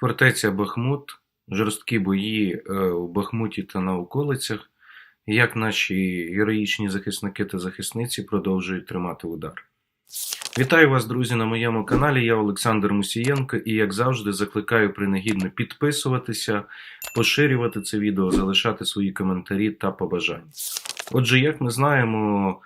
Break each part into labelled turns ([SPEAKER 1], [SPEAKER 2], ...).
[SPEAKER 1] Фортеця Бахмут, жорсткі бої е, у Бахмуті та на околицях, як наші героїчні захисники та захисниці продовжують тримати удар. Вітаю вас, друзі, на моєму каналі. Я Олександр Мусієнко і, як завжди, закликаю принагідно підписуватися, поширювати це відео, залишати свої коментарі та побажання. Отже, як ми знаємо,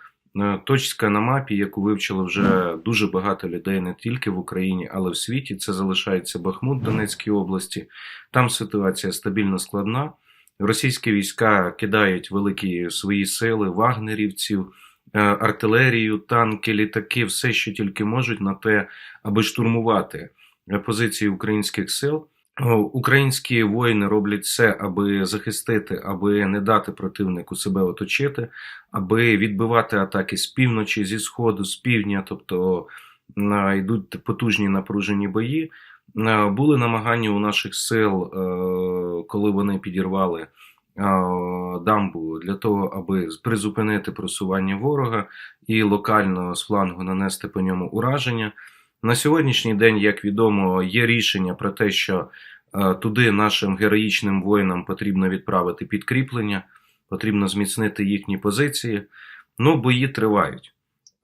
[SPEAKER 1] точка на мапі, яку вивчили вже дуже багато людей не тільки в Україні, але в світі, це залишається Бахмут Донецькій області. Там ситуація стабільно складна. Російські війська кидають великі свої сили, вагнерівців, е, артилерію, танки, літаки, все, що тільки можуть на те, аби штурмувати е, позиції українських сил. Українські воїни роблять все, аби захистити, аби не дати противнику себе оточити, аби відбивати атаки з півночі, зі сходу, з півдня, тобто йдуть потужні напружені бої. Е, Були намагання у наших сил, е, коли вони підірвали е, дамбу для того, аби призупинити просування ворога і локально з флангу нанести по ньому ураження. На сьогоднішній день, як відомо, є рішення про те, що е, туди нашим героїчним воїнам потрібно відправити підкріплення, потрібно зміцнити їхні позиції. Ну, бої тривають.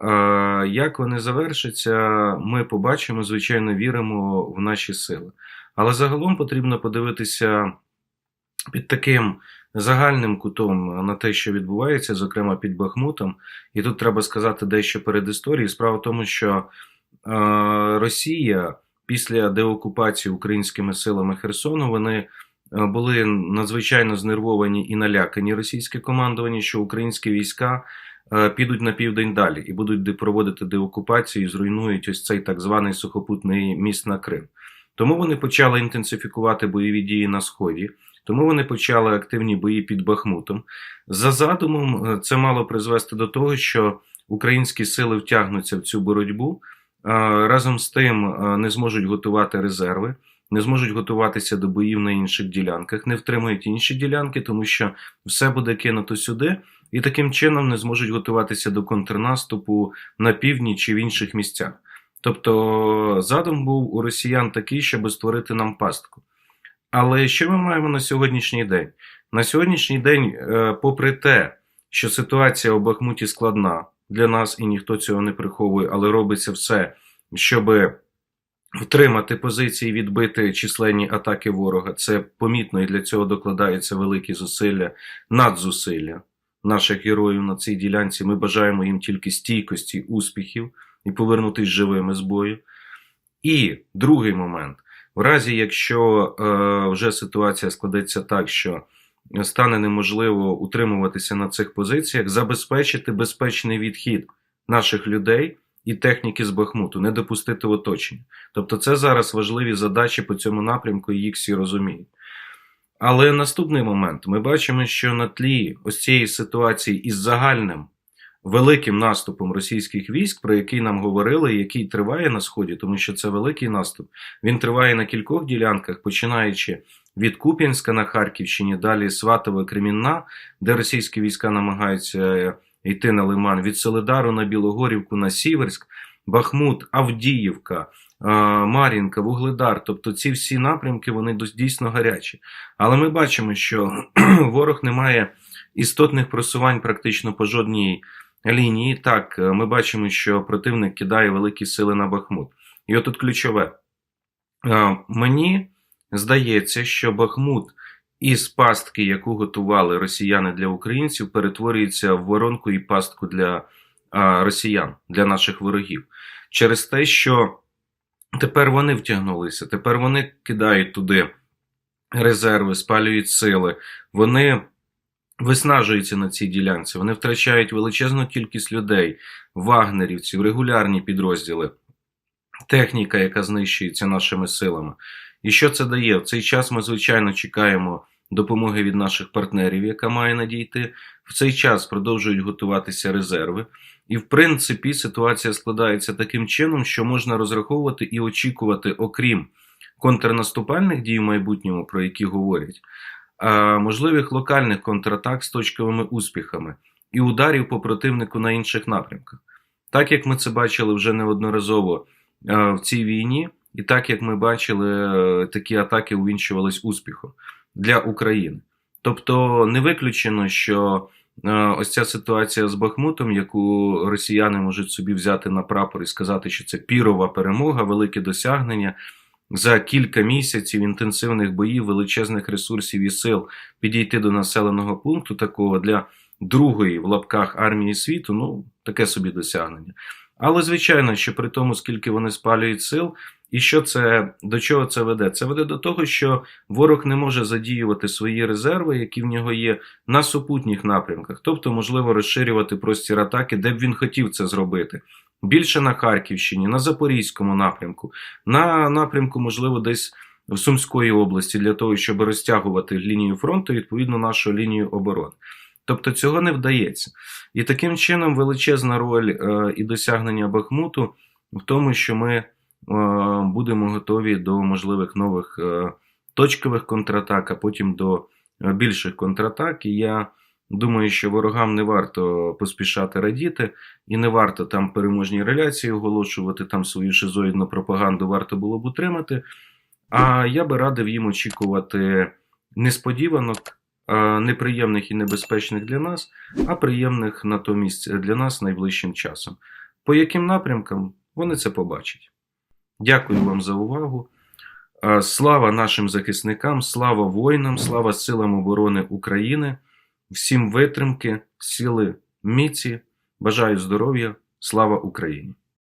[SPEAKER 1] Е, Як вони завершаться, ми побачимо, звичайно, віримо в наші сили. Але загалом потрібно подивитися під таким загальним кутом на те, що відбувається, зокрема під Бахмутом. І тут треба сказати дещо перед історією. Справа в тому, що Росія після деокупації українськими силами Херсону вони е, були надзвичайно знервовані і налякані російське командування, що українські війська е, підуть на південь далі і будуть проводити деокупацію і зруйнують ось цей так званий сухопутний міст на Крим. Тому вони почали інтенсифікувати бойові дії на сході. Тому вони почали активні бої під Бахмутом. За задумом, е, це мало призвести до того, що українські сили втягнуться в цю боротьбу. Е, Разом з тим е, не зможуть готувати резерви, не зможуть готуватися до боїв на інших ділянках, не втримують інші ділянки, тому що все буде кинуто сюди, і таким чином не зможуть готуватися до контрнаступу на півдні чи в інших місцях. Тобто задум був у росіян такий, щоб створити нам пастку. Але що ми маємо на сьогоднішній день? На сьогоднішній день, е, попри те, що ситуація у Бахмуті складна для нас і ніхто цього не приховує, але робиться все, щоб втримати позиції, відбити численні атаки ворога. Це помітно і для цього докладаються великі зусилля, надзусилля наших героїв на цій ділянці. Ми бажаємо їм тільки стійкості, успіхів і повернутися живими з бою. І другий момент. В разі, якщо е, вже ситуація складеться так, що стане неможливо утримуватися на цих позиціях, забезпечити безпечний відхід наших людей і техніки з Бахмуту, не допустити оточення. Тобто, це зараз важливі задачі по цьому напрямку, і їх всі розуміють. Але наступний момент ми бачимо, що на тлі ось цієї ситуації із загальним великим наступом російських військ, про який нам говорили, який триває на сході, тому що це великий наступ. Він триває на кількох ділянках, починаючи від Куп'янська на Харківщині, далі Сватове Кремінна, де російські війська намагаються е, йти на Лиман, від Солидару на Білогорівку на Сіверськ, Бахмут, Авдіївка. е, Мар'їнка, Вугледар, тобто ці всі напрямки вони дійсно гарячі. Але ми бачимо, що ворог не має істотних просувань практично по жодній лінії. Так, е, ми бачимо, що противник кидає великі сили на Бахмут. І отут ключове. Мені здається, що Бахмут із пастки, яку готували росіяни для українців, перетворюється в воронку і пастку для а, росіян, для наших ворогів. Через те, що тепер вони втягнулися, тепер вони кидають туди резерви, спалюють сили, вони виснажуються на цій ділянці, вони втрачають величезну кількість людей, вагнерівців, регулярні підрозділи, техніка, яка знищується нашими силами. І що це дає? В цей час ми, звичайно, чекаємо допомоги від наших партнерів, яка має надійти. В цей час продовжують готуватися резерви. І, в принципі, ситуація складається таким чином, що можна розраховувати і очікувати, окрім контрнаступальних дій в майбутньому, про які говорять, можливих локальних контратак з точковими успіхами і ударів по противнику на інших напрямках. Так як ми це бачили вже неодноразово в цій війні, І так як ми бачили, е, такі атаки увінчувались успіхом для України. Тобто не виключено, що е, ось ця ситуація з Бахмутом, яку росіяни можуть собі взяти на прапор і сказати, що це пірова перемога, велике досягнення. За кілька місяців інтенсивних боїв, величезних ресурсів і сил підійти до населеного пункту такого для другої в лапках армії світу, ну таке собі досягнення. Але звичайно, що при тому, скільки вони спалюють сил, і що це до чого це веде? Це веде до того, що ворог не може задіювати свої резерви, які в нього є, на супутніх напрямках, тобто, можливо, розширювати простір атаки, де б він хотів це зробити. Більше на Харківщині, на Запорізькому напрямку, на напрямку, можливо, десь в Сумської області, для того, щоб розтягувати лінію фронту, відповідно, нашу лінію оборони. Тобто цього не вдається. І таким чином величезна роль е, і досягнення Бахмуту в тому, що ми е, будемо готові до можливих нових е, точкових контратак, а потім до більших контратак. І я думаю, що ворогам не варто поспішати радіти, і не варто там переможні реляції оголошувати, там свою шизоїдну пропаганду варто було б утримати. А я би радив їм очікувати несподіванок, неприємних і небезпечних для нас, а приємних натомість для нас найближчим часом. По яким напрямкам вони це побачать. Дякую вам за увагу. Е, Слава нашим захисникам, слава воїнам, слава силам оборони України, всім витримки, сили, міці. Бажаю здоров'я, слава Україні!